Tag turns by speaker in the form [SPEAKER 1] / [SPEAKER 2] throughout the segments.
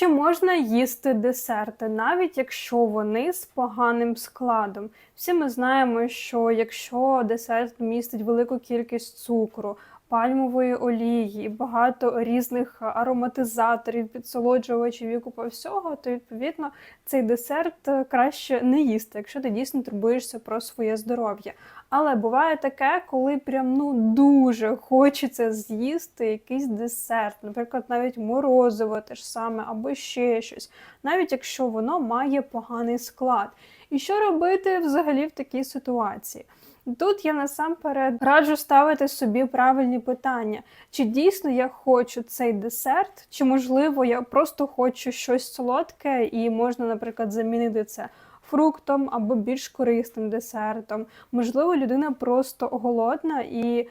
[SPEAKER 1] Чи можна їсти десерти, навіть якщо вони з поганим складом? Всі ми знаємо, що якщо десерт містить велику кількість цукру, пальмової олії, багато різних ароматизаторів, підсолоджувачів і купа всього, то відповідно цей десерт краще не їсти, якщо ти дійсно турбуєшся про своє здоров'я. Але буває таке, коли прям ну дуже хочеться з'їсти якийсь десерт, наприклад, навіть морозиво те ж саме, або ще щось, навіть якщо воно має поганий склад. І що робити взагалі в такій ситуації? Тут я насамперед раджу ставити собі правильні питання: чи дійсно я хочу цей десерт, чи можливо я просто хочу щось солодке, і можна, наприклад, замінити це фруктом або більш корисним десертом. Можливо, людина просто голодна і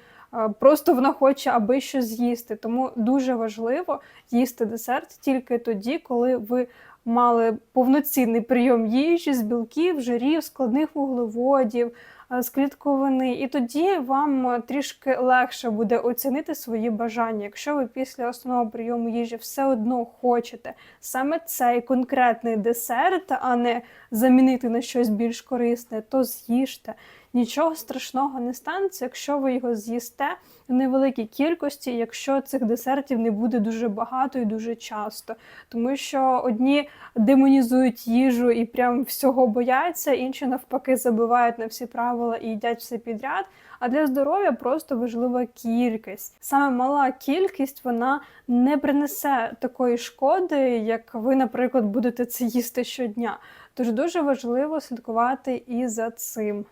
[SPEAKER 1] просто вона хоче аби щось з'їсти. Тому дуже важливо їсти десерт тільки тоді, коли ви мали повноцінний прийом їжі з білків, жирів, складних вуглеводів. е, З клітковини, і тоді вам е, трішки легше буде оцінити свої бажання. Якщо ви після основного прийому їжі все одно хочете саме цей конкретний десерт, а не замінити на щось більш корисне, то з'їжте. Нічого страшного не станеться, якщо ви його з'їсте в невеликій кількості, якщо цих десертів не буде дуже багато і дуже часто. Тому що одні демонізують їжу і прям всього бояться, інші навпаки забивають на всі правила і їдять все підряд. А для здоров'я просто важлива кількість. Саме мала кількість вона не принесе такої шкоди, як ви, наприклад, будете це їсти щодня. Тож дуже важливо слідкувати і за цим.